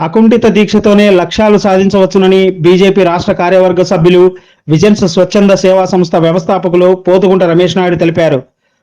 అకుంఠిత దీక్షతోనే లక్ష్యాలు సాధించవచ్చునని బీజేపీ రాష్ట్ర కార్యవర్గ సభ్యులు విజన్స్ స్వచ్ఛంద సేవా సంస్థ వ్యవస్థాపకులు పోతుగుంట రమేష్ నాయుడు తెలిపారు.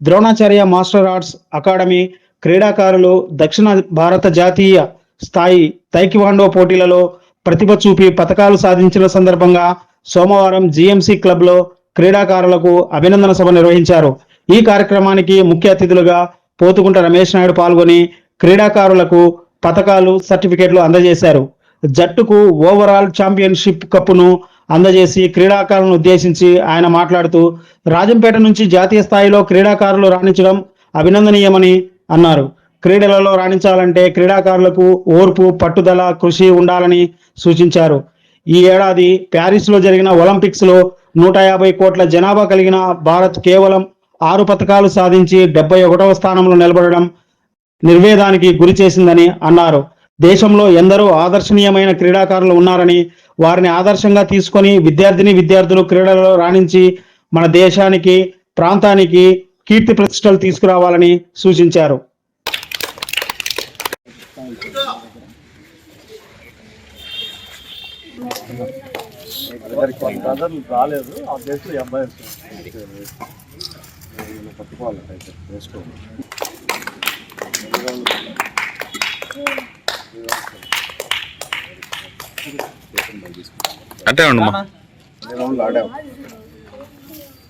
ద్రోణాచార్య మాస్టర్ ఆర్ట్స్ అకాడమీ క్రీడాకారులు దక్షిణ భారత జాతీయ స్థాయి తైకివాండో పోటీలలో ప్రతిభ చూపి పథకాలు సాధించిన సందర్భంగా సోమవారం జీఎంసీ క్లబ్లో క్రీడాకారులకు అభినందన సభ నిర్వహించారు. ఈ కార్యక్రమానికి ముఖ్య అతిథులుగా పోతుకుంట రమేష్ నాయుడు పాల్గొని క్రీడాకారులకు పథకాలు సర్టిఫికెట్లు అందజేశారు. జట్టుకు ఓవరాల్ ఛాంపియన్షిప్ కప్పును అందజేసి క్రీడాకారులను ఉద్దేశించి ఆయన మాట్లాడుతూ రాజంపేట నుంచి జాతీయ స్థాయిలో క్రీడాకారులు రాణించడం అభినందనీయమని అన్నారు. క్రీడలలో రాణించాలంటే క్రీడాకారులకు ఓర్పు పట్టుదల కృషి ఉండాలని సూచించారు. ఈ ఏడాది ప్యారిస్లో జరిగిన ఒలింపిక్స్లో నూట యాభై కోట్ల జనాభా కలిగిన భారత్ కేవలం ఆరు పథకాలు సాధించి డెబ్బై ఒకటవ స్థానంలో నిలబడడం నిర్వేదానికి గురి చేసిందని అన్నారు. దేశంలో ఎందరో ఆదర్శనీయమైన క్రీడాకారులు ఉన్నారని వారిని ఆదర్శంగా తీసుకొని విద్యార్థిని విద్యార్థులు క్రీడలలో రాణించి మన దేశానికి ప్రాంతానికి కీర్తి ప్రతిష్టలు తీసుకురావాలని సూచించారు. రాలేదు ఆ ప్లేస్లో ఈ అబ్బాయి పట్టుకోవాలి అంటే ఉండమ్మా ఆడాము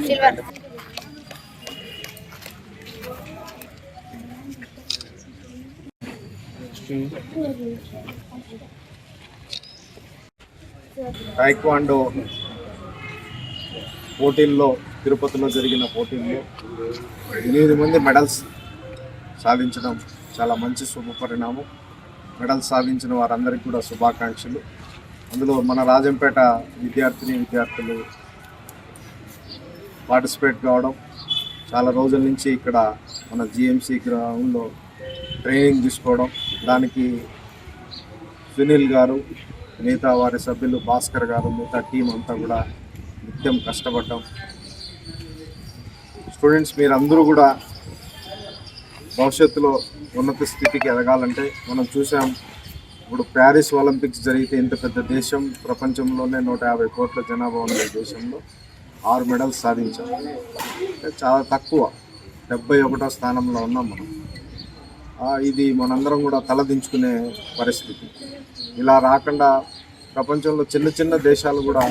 సిల్వర్ టైక్వాండో పోటీల్లో తిరుపతిలో జరిగిన పోటీల్లో ఎనిమిది మంది మెడల్స్ సాధించడం చాలా మంచి శుభ పరిణామం. సాధించిన వారందరికీ కూడా శుభాకాంక్షలు. అందులో మన రాజంపేట విద్యార్థిని విద్యార్థులు పార్టిసిపేట్ కావడం చాలా రోజుల నుంచి ఇక్కడ మన జిఎంసీ గ్రౌండ్లో ట్రైనింగ్ తీసుకోవడం దానికి సునీల్ గారు మిగతా వారి సభ్యులు భాస్కర్ గారు మిగతా టీం అంతా కూడా నిత్యం కష్టపడ్డాం. స్టూడెంట్స్ మీరందరూ కూడా భవిష్యత్తులో ఉన్నత స్థితికి ఎదగాలంటే మనం చూసాం ఇప్పుడు ప్యారిస్ ఒలింపిక్స్ జరిగితే ఇంత పెద్ద దేశం ప్రపంచంలోనే నూట యాభై కోట్ల జనాభా ఉన్న దేశంలో ఆరు మెడల్స్ సాధించాం. చాలా తక్కువ డెబ్బై ఒకటో స్థానంలో ఉన్నాం మనం. ఇది మనందరం కూడా తలదించుకునే పరిస్థితి. ఇలా రాకుండా ప్రపంచంలో చిన్న చిన్న దేశాలు కూడా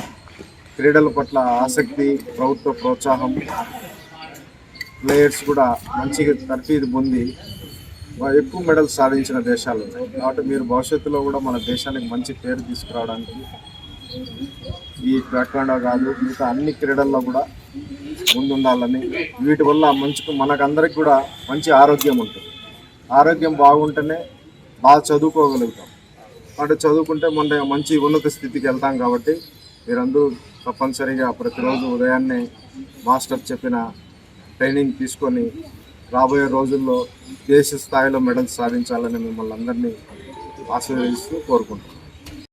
క్రీడల పట్ల ఆసక్తి ప్రభుత్వ ప్రోత్సాహం ప్లేయర్స్ కూడా మంచిగా తర్ఫీదు పొంది ఎక్కువ మెడల్స్ సాధించిన దేశాలు ఉన్నాయి. కాబట్టి మీరు భవిష్యత్తులో కూడా మన దేశానికి మంచి పేరు తీసుకురావడానికి ఈ ట్రాక్వాండో కాదు మిగతా అన్ని క్రీడల్లో కూడా ముందుండాలని వీటి వల్ల మంచి మనకందరికి కూడా మంచి ఆరోగ్యం ఉంటుంది. ఆరోగ్యం బాగుంటేనే బాగా చదువుకోగలుగుతాం. అంటే చదువుకుంటే మన మంచి ఉన్నత స్థితికి వెళ్తాం కాబట్టి మీరందరూ తప్పనిసరిగా ప్రతిరోజు ఉదయాన్నే మాస్టర్ చెప్పిన ట్రైనింగ్ తీసుకొని రాబోయే రోజుల్లో దేశ స్థాయిలో మెడల్స్ సాధించాలని మిమ్మల్ని అందరినీ ఆశీర్వదిస్తూ కోరుకుంటున్నాను.